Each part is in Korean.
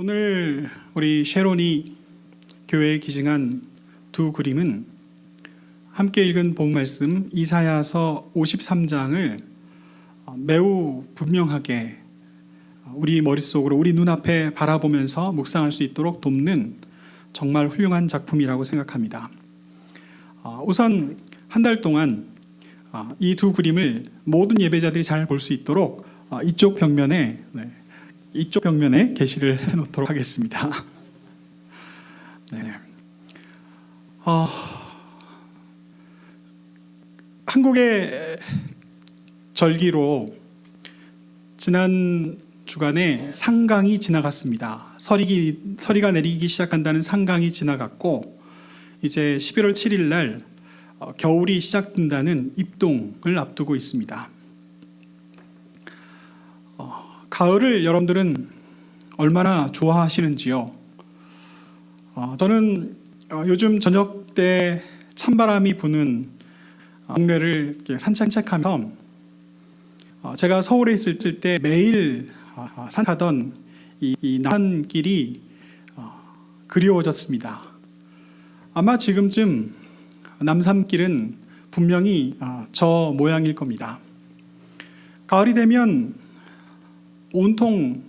오늘 우리 쉐론이 교회에 기증한 두 그림은 함께 읽은 본 말씀 이사야서 53장을 매우 분명하게 우리 머릿속으로 우리 눈앞에 바라보면서 묵상할 수 있도록 돕는 정말 훌륭한 작품이라고 생각합니다. 어, 우선 한 달 동안 이 두 그림을 모든 예배자들이 잘 볼 수 있도록 어, 이쪽 벽면에 네, 이쪽 벽면에 게시를 해놓도록 하겠습니다. 네. 어, 한국의 절기로 지난 주간에 상강이 지나갔습니다. 서리기, 서리가 내리기 시작한다는 상강이 지나갔고 이제 11월 7일 날 어, 겨울이 시작된다는 입동을 앞두고 있습니다. 어, 가을을 여러분들은 얼마나 좋아하시는지요? 어, 저는 어, 요즘 저녁 때 찬바람이 부는 어, 동네를 산책하면서 어, 제가 서울에 있을 때 매일 산하던 이, 이 남산길이 어, 그리워졌습니다. 아마 지금쯤 남산길은 분명히 어, 저 모양일 겁니다. 가을이 되면 온통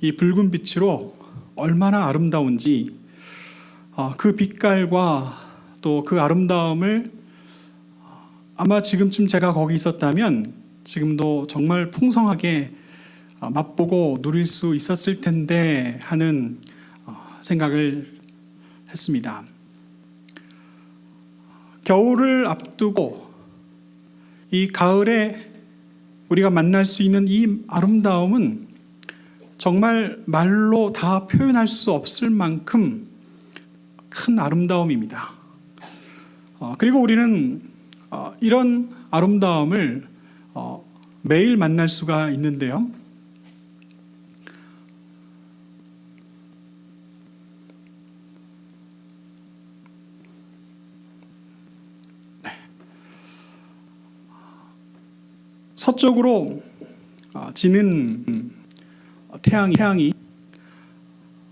이 붉은 빛으로 얼마나 아름다운지 어, 그 빛깔과 또 그 아름다움을 어, 아마 지금쯤 제가 거기 있었다면 지금도 정말 풍성하게 어, 맛보고 누릴 수 있었을 텐데 하는 어, 생각을 했습니다. 겨울을 앞두고 이 가을에 우리가 만날 수 있는 이 아름다움은 정말 말로 다 표현할 수 없을 만큼 큰 아름다움입니다. 어, 그리고 우리는 어, 이런 아름다움을 어, 매일 만날 수가 있는데요. 서쪽으로 어, 지는 음, 태양이, 태양이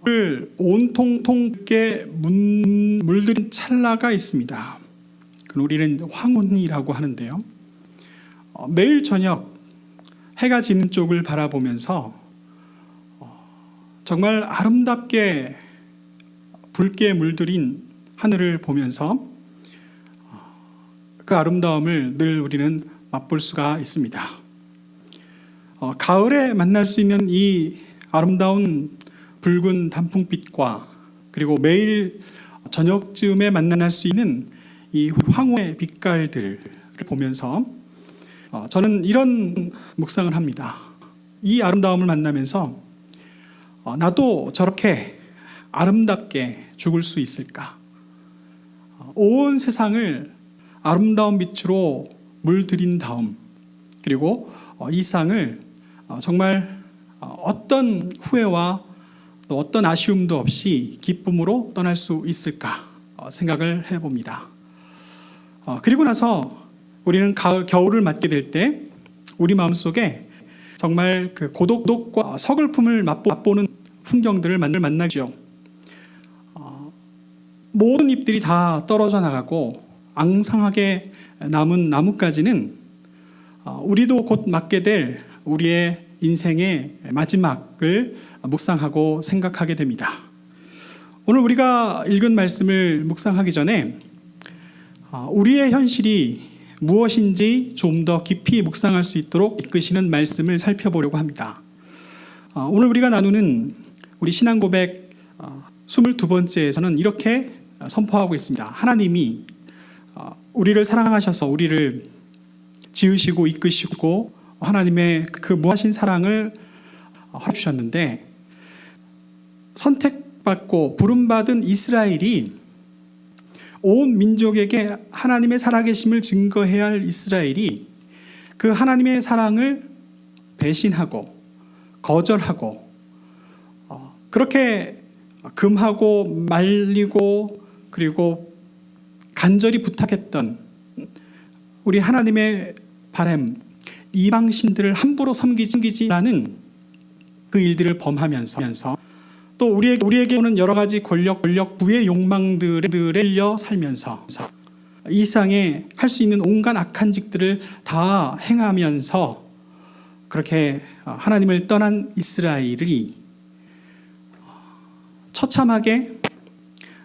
을 온통통게 문- 물들인 찰나가 있습니다. 우리는 황혼이라고 하는데요. 어, 매일 저녁 해가 지는 쪽을 바라보면서 어, 정말 아름답게 붉게 물들인 하늘을 보면서 어, 그 아름다움을 늘 우리는 맛볼 수가 있습니다. 어, 가을에 만날 수 있는 이 아름다운 붉은 단풍빛과 그리고 매일 저녁쯤에 만날 수 있는 이 황호의 빛깔들을 보면서 어, 저는 이런 묵상을 합니다. 이 아름다움을 만나면서 어, 나도 저렇게 아름답게 죽을 수 있을까? 어, 온 세상을 아름다운 빛으로 물들인 다음 그리고 어, 이 상을 어, 정말 어, 어떤 후회와 또 어떤 아쉬움도 없이 기쁨으로 떠날 수 있을까 어, 생각을 해봅니다. 어, 그리고 나서 우리는 가을, 겨울을 맞게 될 때 우리 마음속에 정말 그 고독과 서글픔을 맛보, 맛보는 풍경들을 만나죠. 어, 모든 잎들이 다 떨어져 나가고 앙상하게 남은 나뭇가지는 어, 우리도 곧 맞게 될 우리의 인생의 마지막을 묵상하고 생각하게 됩니다. 오늘 우리가 읽은 말씀을 묵상하기 전에 어, 우리의 현실이 무엇인지 좀 더 깊이 묵상할 수 있도록 이끄시는 말씀을 살펴보려고 합니다. 어, 오늘 우리가 나누는 우리 신앙 고백 22번째에서는 이렇게 선포하고 있습니다. 하나님이 어, 우리를 사랑하셔서 우리를 지으시고 이끄시고 하나님의 그 무하신 사랑을 허락 주셨는데 선택받고 부름받은 이스라엘이 온 민족에게 하나님의 살아계심을 증거해야 할 이스라엘이 그 하나님의 사랑을 배신하고 거절하고 어, 그렇게 금하고 말리고 그리고 간절히 부탁했던 우리 하나님의 바램 이방 신들을 함부로 섬기지라는 그 일들을 범하면서 또 우리에게 우리에게 오는 여러 가지 권력 권력 부의 욕망들에 들려 살면서 이 세상에 할 수 있는 온갖 악한 직들을 다 행하면서 그렇게 하나님을 떠난 이스라엘이 처참하게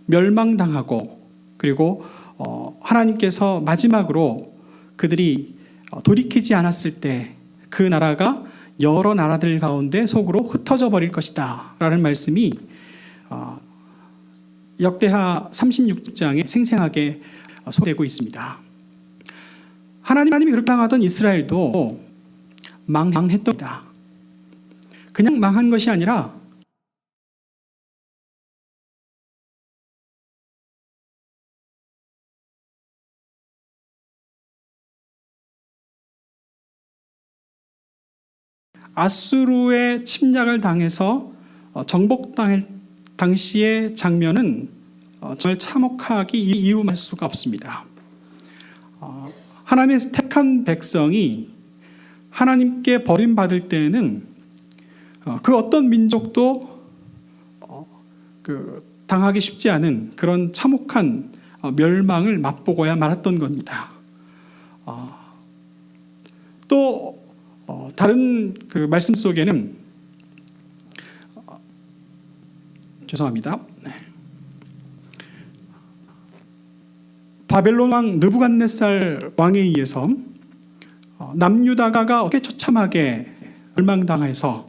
멸망당하고 그리고 어, 하나님께서 마지막으로 그들이 어, 돌이키지 않았을 때 그 나라가 여러 나라들 가운데 속으로 흩어져 버릴 것이다 라는 말씀이 어, 역대하 36장에 생생하게 소개되고 있습니다. 하나님 하나님이 그렇게 당하던 이스라엘도 망했답니다. 그냥 망한 것이 아니라 아수르의 침략을 당해서 어, 정복당할 당시의 장면은 어, 정말 참혹하기 이유할 수가 없습니다. 어, 하나님의 택한 백성이 하나님께 버림받을 때에는 그 어떤 민족도 그 당하기 쉽지 않은 그런 참혹한 멸망을 맛보고야 말았던 겁니다. 또 어, 다른 그 말씀 속에는 어, 죄송합니다. 네. 바벨론 왕 느부갓네살 왕에 의해서 어, 남유다가가 어떻게 처참하게 멸망당해서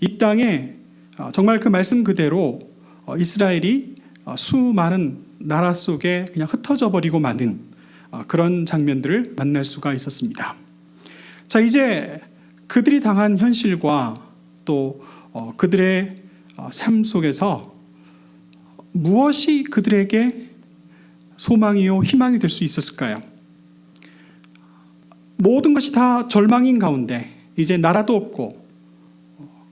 이 땅에 어, 정말 그 말씀 그대로 어, 이스라엘이 어, 수많은 나라 속에 그냥 흩어져 버리고 마는 어, 그런 장면들을 만날 수가 있었습니다. 자 이제 그들이 당한 현실과 또 어, 그들의 어, 삶 속에서 무엇이 그들에게 소망이요 희망이 될 수 있었을까요? 모든 것이 다 절망인 가운데 이제 나라도 없고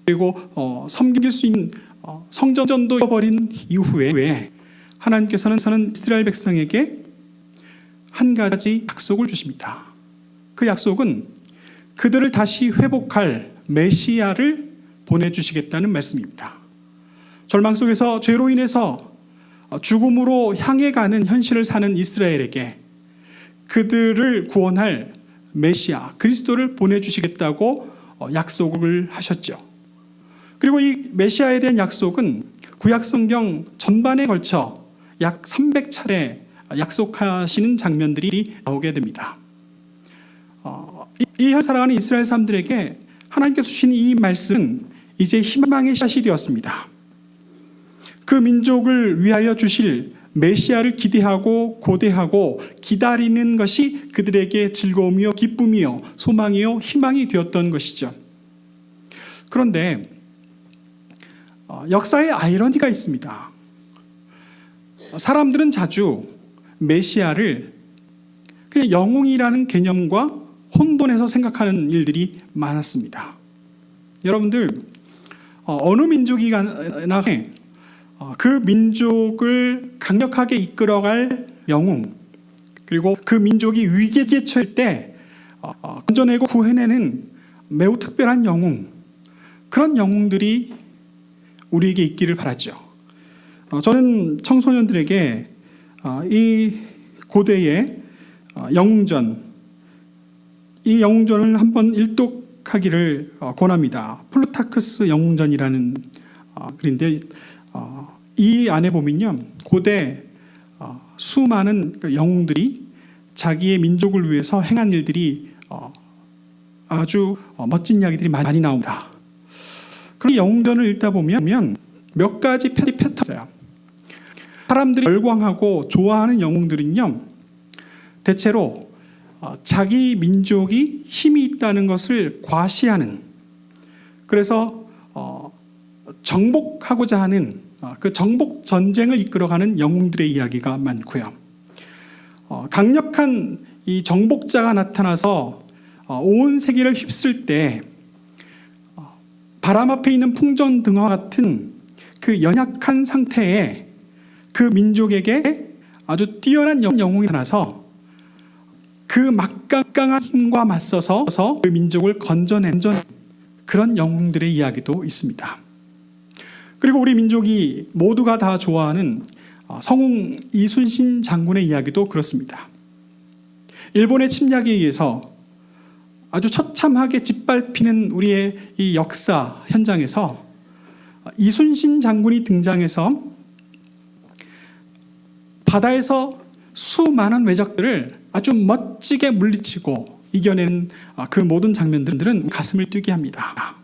그리고 어, 섬길 수 있는 어, 성전도 잃어버린 이후에 하나님께서는 이스라엘 백성에게 한 가지 약속을 주십니다. 그 약속은 그들을 다시 회복할 메시아를 보내주시겠다는 말씀입니다. 절망 속에서 죄로 인해서 죽음으로 향해 가는 현실을 사는 이스라엘에게 그들을 구원할 메시아 그리스도를 보내주시겠다고 약속을 하셨죠. 그리고 이 메시아에 대한 약속은 구약 성경 전반에 걸쳐 약 300차례 약속하시는 장면들이 나오게 됩니다. 이 살아가는 이스라엘 사람들에게 하나님께서 주신 이 말씀은 이제 희망의 씨앗이 되었습니다. 그 민족을 위하여 주실 메시아를 기대하고 고대하고 기다리는 것이 그들에게 즐거움이요 기쁨이요 소망이요 희망이 되었던 것이죠. 그런데 어, 역사에 아이러니가 있습니다. 사람들은 자주 메시아를 그냥 영웅이라는 개념과 혼돈해서 생각하는 일들이 많았습니다. 여러분들 어, 어느 민족이나 어, 그 민족을 강력하게 이끌어갈 영웅 그리고 그 민족이 위기에 처할 때 어, 건져내고 구해내는 매우 특별한 영웅 그런 영웅들이 우리에게 있기를 바라죠. 저는 청소년들에게 이 고대의 영웅전 이 영웅전을 한번 일독하기를 어, 권합니다. 플루타크스 영웅전이라는 어, 글인데 어, 이 안에 보면요 고대 수많은 그 영웅들이 자기의 민족을 위해서 행한 일들이 아주 멋진 이야기들이 많이 나옵니다. 그런 영웅전을 읽다 보면 몇 가지 패턴이 있어요. 사람들이 열광하고 좋아하는 영웅들은요 대체로 어, 자기 민족이 힘이 있다는 것을 과시하는 그래서 어, 정복하고자 하는 어, 그 정복 전쟁을 이끌어가는 영웅들의 이야기가 많고요. 강력한 이 정복자가 나타나서 온 세계를 휩쓸 때 바람 앞에 있는 풍전 등화 같은 그 연약한 상태에 그 민족에게 아주 뛰어난 영웅이 나타나서 그 막강한 힘과 맞서서 그 민족을 건져낸 그런 영웅들의 이야기도 있습니다. 그리고 우리 민족이 모두가 다 좋아하는 어, 성웅 이순신 장군의 이야기도 그렇습니다. 일본의 침략에 의해서 아주 처참하게 짓밟히는 우리의 이 역사 현장에서 이순신 장군이 등장해서 바다에서 수많은 외적들을 아주 멋지게 물리치고 이겨내는 아, 그 모든 장면들은 가슴을 뛰게 합니다.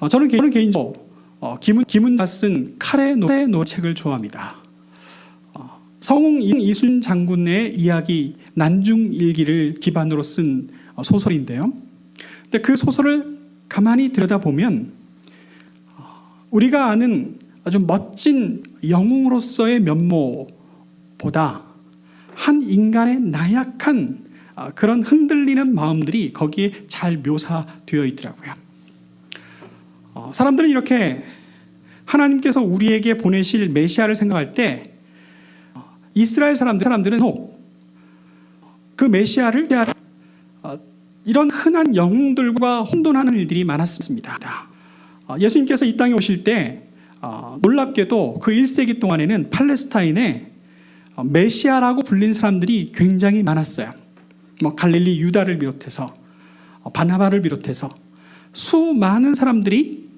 어, 저는 개인- 저는 개인적으로 어, 김은 김은가 쓴 칼의 노래 노책을 좋아합니다. 어, 성웅 이순 장군의 이야기 난중 일기를 기반으로 쓴 어, 소설인데요. 근데 그 소설을 가만히 들여다보면 어, 우리가 아는 아주 멋진 영웅으로서의 면모보다 한 인간의 나약한 아, 그런 흔들리는 마음들이 거기에 잘 묘사되어 있더라고요. 어, 사람들은 이렇게 하나님께서 우리에게 보내실 메시아를 생각할 때 어, 이스라엘 사람들 사람들은 혹그 메시아를 어, 이런 흔한 영웅들과 혼돈하는 일들이 많았습니다. 어, 예수님께서 이 땅에 오실 때 어, 놀랍게도 그 1세기 동안에는 팔레스타인에 어, 메시아라고 불린 사람들이 굉장히 많았어요. 뭐 갈릴리 유다를 비롯해서 어, 바나바를 비롯해서 수많은 사람들이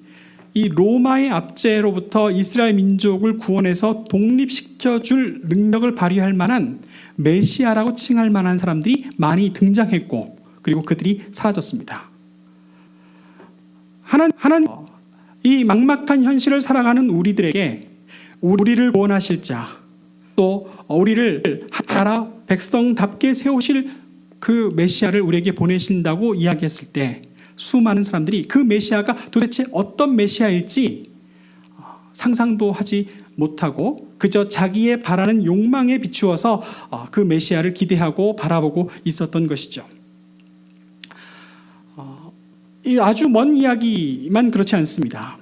이 로마의 압제로부터 이스라엘 민족을 구원해서 독립시켜 줄 능력을 발휘할 만한 메시아라고 칭할 만한 사람들이 많이 등장했고 그리고 그들이 사라졌습니다. 하나님, 하나님 이 막막한 현실을 살아가는 우리들에게 우리를 구원하실 자, 또 우리를 나라 백성답게 세우실 그 메시아를 우리에게 보내신다고 이야기했을 때 수많은 사람들이 그 메시아가 도대체 어떤 메시아일지 어, 상상도 하지 못하고 그저 자기의 바라는 욕망에 비추어서 어, 그 메시아를 기대하고 바라보고 있었던 것이죠. 어, 이 아주 먼 이야기만 그렇지 않습니다.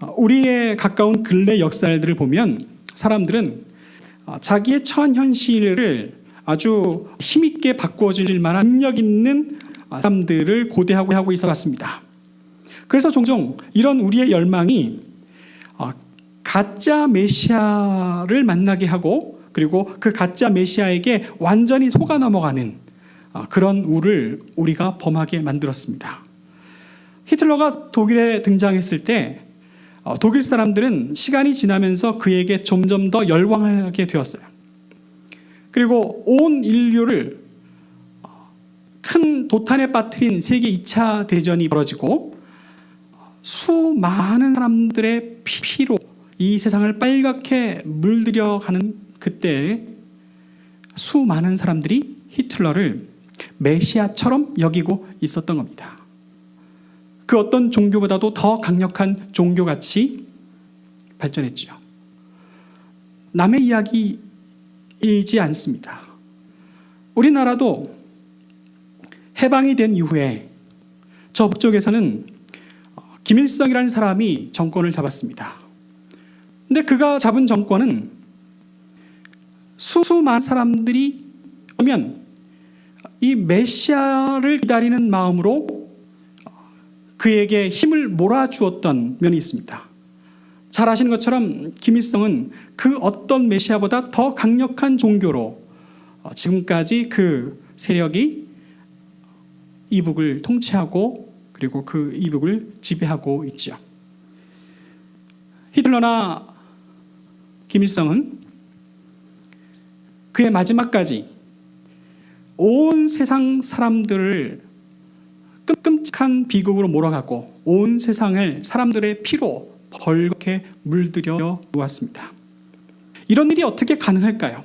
어, 우리의 가까운 근래 역사들을 보면 사람들은 어, 자기의 처한 현실을 아주 힘있게 바꾸어질 만한 능력 있는 사람들을 고대하고 하고 있어 왔습니다. 그래서 종종 이런 우리의 열망이 어, 가짜 메시아를 만나게 하고 그리고 그 가짜 메시아에게 완전히 속아 넘어가는 어, 그런 우를 우리가 범하게 만들었습니다. 히틀러가 독일에 등장했을 때 어, 독일 사람들은 시간이 지나면서 그에게 점점 더 열광하게 되었어요. 그리고 온 인류를 어, 큰 도탄에 빠뜨린 세계 2차 대전이 벌어지고 수많은 사람들의 피로 이 세상을 빨갛게 물들여 가는 그때 수많은 사람들이 히틀러를 메시아처럼 여기고 있었던 겁니다. 그 어떤 종교보다도 더 강력한 종교같이 발전했죠. 남의 이야기이지 않습니다. 우리나라도 해방이 된 이후에 저 북쪽에서는 김일성이라는 사람이 정권을 잡았습니다. 근데 그가 잡은 정권은 수많은 사람들이 오면 이 메시아를 기다리는 마음으로 그에게 힘을 몰아주었던 면이 있습니다. 잘 아시는 것처럼 김일성은 그 어떤 메시아보다 더 강력한 종교로 지금까지 그 세력이 이북을 통치하고 그리고 그 이북을 지배하고 있죠. 히틀러나 김일성은 그의 마지막까지 온 세상 사람들을 끔끔한 비극으로 몰아가고 온 세상을 사람들의 피로 벌겋게 물들여 놓았습니다. 이런 일이 어떻게 가능할까요?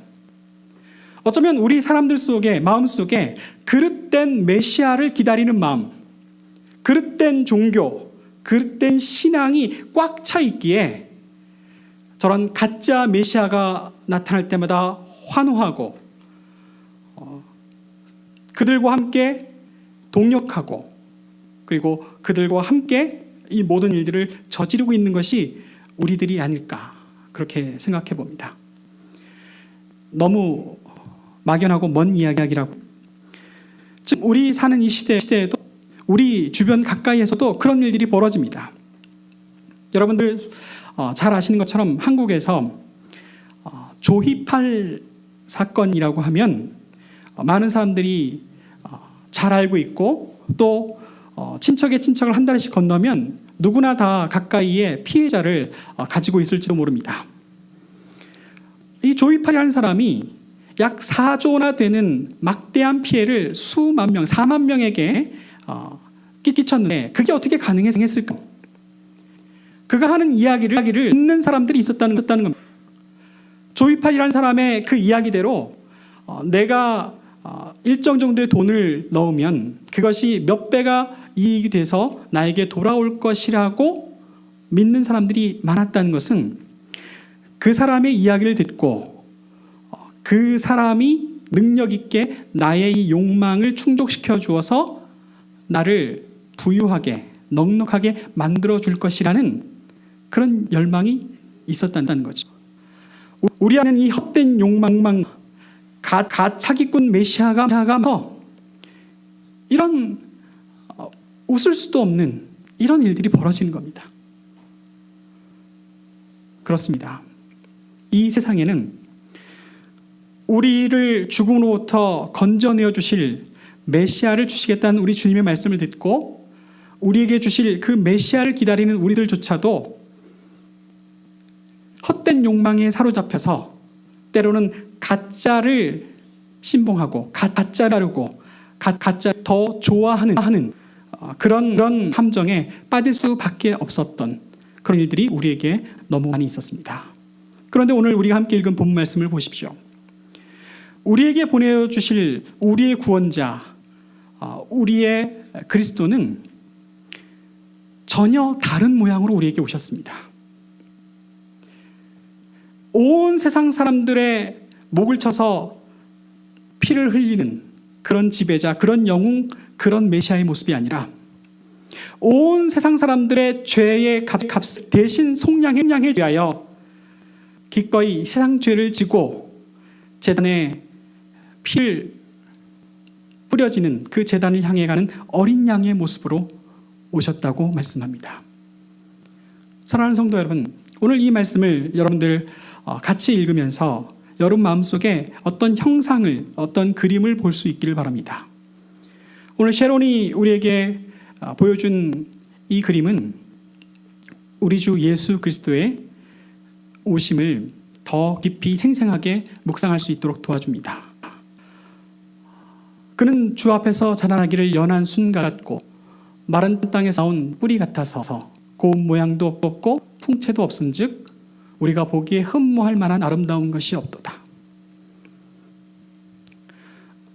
어쩌면 우리 사람들 속에 마음 속에 그릇된 메시아를 기다리는 마음, 그릇된 종교, 그릇된 신앙이 꽉 차 있기에 저런 가짜 메시아가 나타날 때마다 환호하고 어, 그들과 함께 동력하고 그리고 그들과 함께 이 모든 일들을 저지르고 있는 것이 우리들이 아닐까 그렇게 생각해 봅니다. 너무 막연하고 먼 이야기라고. 지금 우리 사는 이 시대, 시대에도 우리 주변 가까이에서도 그런 일들이 벌어집니다. 여러분들 어, 잘 아시는 것처럼 한국에서 어, 조희팔 사건이라고 하면 어, 많은 사람들이 어, 잘 알고 있고 또 어, 친척의 친척을 한 달씩 건너면 누구나 다 가까이에 피해자를 어, 가지고 있을지도 모릅니다. 이 조이팔이라는 사람이 약 4조나 되는 막대한 피해를 수만 명, 4만 명에게 어, 끼쳤는데 그게 어떻게 가능했을까? 그가 하는 이야기를, 이야기를 듣는 사람들이 있었다는, 있었다는 겁니다. 조이팔이라는 사람의 그 이야기대로 어, 내가 어, 일정 정도의 돈을 넣으면 그것이 몇 배가 이익이 돼서 나에게 돌아올 것이라고 믿는 사람들이 많았다는 것은 그 사람의 이야기를 듣고 어, 그 사람이 능력 있게 나의 이 욕망을 충족시켜 주어서 나를 부유하게 넉넉하게 만들어 줄 것이라는 그런 열망이 있었다는 거죠. 우리 안에는 이 헛된 욕망, 가, 가 차기꾼 메시아가 서 이런 어, 웃을 수도 없는 이런 일들이 벌어지는 겁니다. 그렇습니다. 이 세상에는 우리를 죽음으로부터 건져내어 주실 메시아를 주시겠다는 우리 주님의 말씀을 듣고 우리에게 주실 그 메시아를 기다리는 우리들조차도 헛된 욕망에 사로잡혀서 때로는 가짜를 신봉하고 가, 가짜 다르고 가, 가짜 더 좋아하는 하는 어, 그런 그런 함정에 빠질 수밖에 없었던 그런 일들이 우리에게 너무 많이 있었습니다. 그런데 오늘 우리가 함께 읽은 본 말씀을 보십시오. 우리에게 보내어 주실 우리의 구원자, 어, 우리의 그리스도는 전혀 다른 모양으로 우리에게 오셨습니다. 온 세상 사람들의 목을 쳐서 피를 흘리는 그런 지배자, 그런 영웅, 그런 메시아의 모습이 아니라 온 세상 사람들의 죄의 값, 대신 속량해 위하여 기꺼이 세상 죄를 지고 재단에 피를 뿌려지는 그 재단을 향해 가는 어린 양의 모습으로 오셨다고 말씀합니다. 사랑하는 성도 여러분, 오늘 이 말씀을 여러분들 어, 같이 읽으면서 여러분 마음속에 어떤 형상을, 어떤 그림을 볼 수 있기를 바랍니다. 오늘 셰론이 우리에게 어, 보여준 이 그림은 우리 주 예수 그리스도의 오심을 더 깊이 생생하게 묵상할 수 있도록 도와줍니다. 그는 주 앞에서 자라나기를 연한 순 같고 마른 땅에서 나온 뿌리 같아서 고운 모양도 없고 풍채도 없은즉 우리가 보기에 흠모할 만한 아름다운 것이 없도다.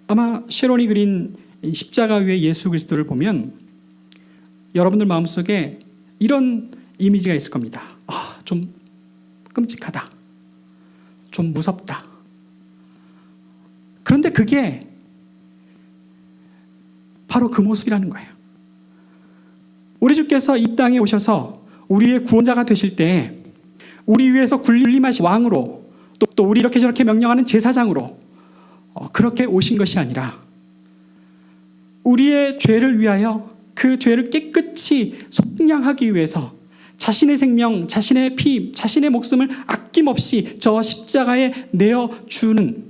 아마 쉐론이 그린 십자가 위에 예수 그리스도를 보면 여러분들 마음속에 이런 이미지가 있을 겁니다. 아, 좀 끔찍하다. 좀 무섭다. 그런데 그게 바로 그 모습이라는 거예요. 우리 주께서 이 땅에 오셔서 우리의 구원자가 되실 때 우리 위해서 군림하신 왕으로 또, 또 우리 이렇게 저렇게 명령하는 제사장으로 어, 그렇게 오신 것이 아니라 우리의 죄를 위하여 그 죄를 깨끗이 속량하기 위해서 자신의 생명, 자신의 피, 자신의 목숨을 아낌없이 저 십자가에 내어 주는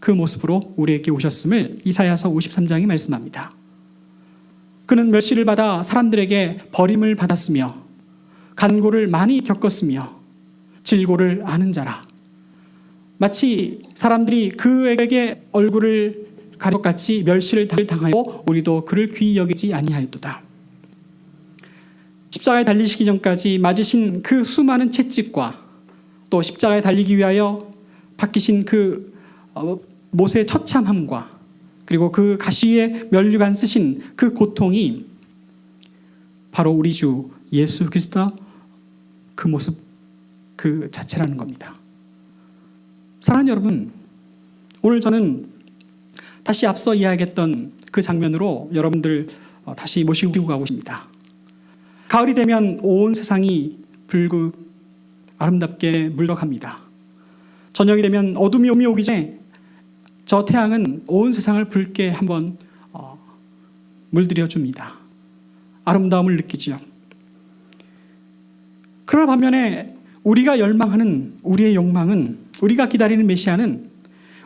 그 모습으로 우리에게 오셨음을 이사야서 53장이 말씀합니다. 그는 멸시를 받아 사람들에게 버림을 받았으며 간고를 많이 겪었으며 질고를 아는 자라. 마치 사람들이 그에게 얼굴을 가려 같이 멸시를 당하여 우리도 그를 귀히 여기지 아니하였도다. 십자가에 달리시기 전까지 맞으신 그 수많은 채찍과 또 십자가에 달리기 위하여 박히신 그 어, 못의 처참함과 그리고 그 가시 위에 면류관 쓰신 그 고통이 바로 우리 주 예수 그리스도 그 모습 그 자체라는 겁니다. 사랑하는 여러분, 오늘 저는 다시 앞서 이야기했던 그 장면으로 여러분들 어, 다시 모시고 가고 싶습니다. 가을이 되면 온 세상이 붉고 아름답게 물러갑니다. 저녁이 되면 어둠이 오기 전에 저 태양은 온 세상을 붉게 한번 어, 물들여 줍니다. 아름다움을 느끼지요. 그러나 반면에 우리가 열망하는 우리의 욕망은 우리가 기다리는 메시아는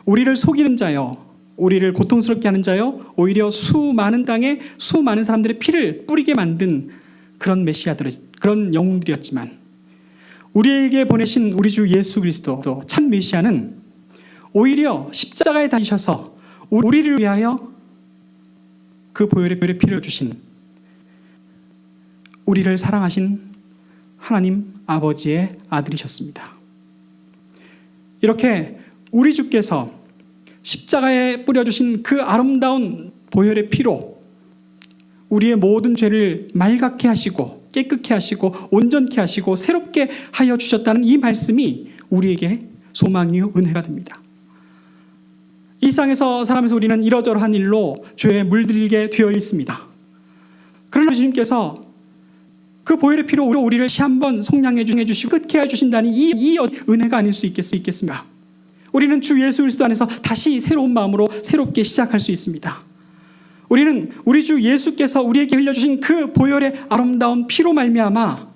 우리를 속이는 자요, 우리를 고통스럽게 하는 자요, 오히려 수많은 땅에 수많은 사람들의 피를 뿌리게 만든 그런 메시아들, 그런 영웅들이었지만 우리에게 보내신 우리 주 예수 그리스도 참 메시아는 오히려 십자가에 달리셔서 우리를 위하여 그 보혈의 피를 주신 우리를 사랑하신 하나님 아버지의 아들이셨습니다. 이렇게 우리 주께서 십자가에 뿌려주신 그 아름다운 보혈의 피로 우리의 모든 죄를 맑게 하시고 깨끗게 하시고 온전케 하시고 새롭게 하여 주셨다는 이 말씀이 우리에게 소망이요 은혜가 됩니다. 이 땅에서 살아면서 우리는 이러저러한 일로 죄에 물들게 되어 있습니다. 그러나 주님께서 그 보혈의 피로 우리를 다시 한번 속량해 주시고 끝게 해 주신다는 이, 이 은혜가 아닐 수 있겠, 있겠습니까? 우리는 주 예수 그리스도 안에서 다시 새로운 마음으로 새롭게 시작할 수 있습니다. 우리는 우리 주 예수께서 우리에게 흘려주신 그 보혈의 아름다운 피로 말미암아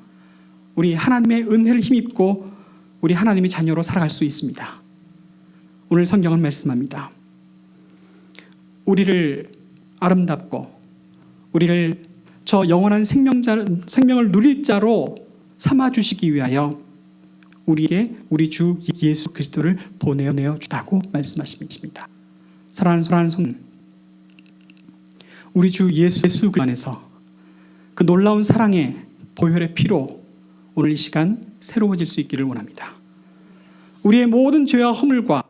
우리 하나님의 은혜를 힘입고 우리 하나님의 자녀로 살아갈 수 있습니다. 오늘 성경은 말씀합니다. 우리를 아름답고 우리를 저 영원한 생명자, 생명을 누릴 자로 삼아 주시기 위하여 우리에게 우리 주 예수 그리스도를 보내어 주다고 말씀하십니다. 사랑하는 사랑하는 손, 우리 주 예수 예수 안에서 그 놀라운 사랑의 보혈의 피로 오늘 이 시간 새로워질 수 있기를 원합니다. 우리의 모든 죄와 허물과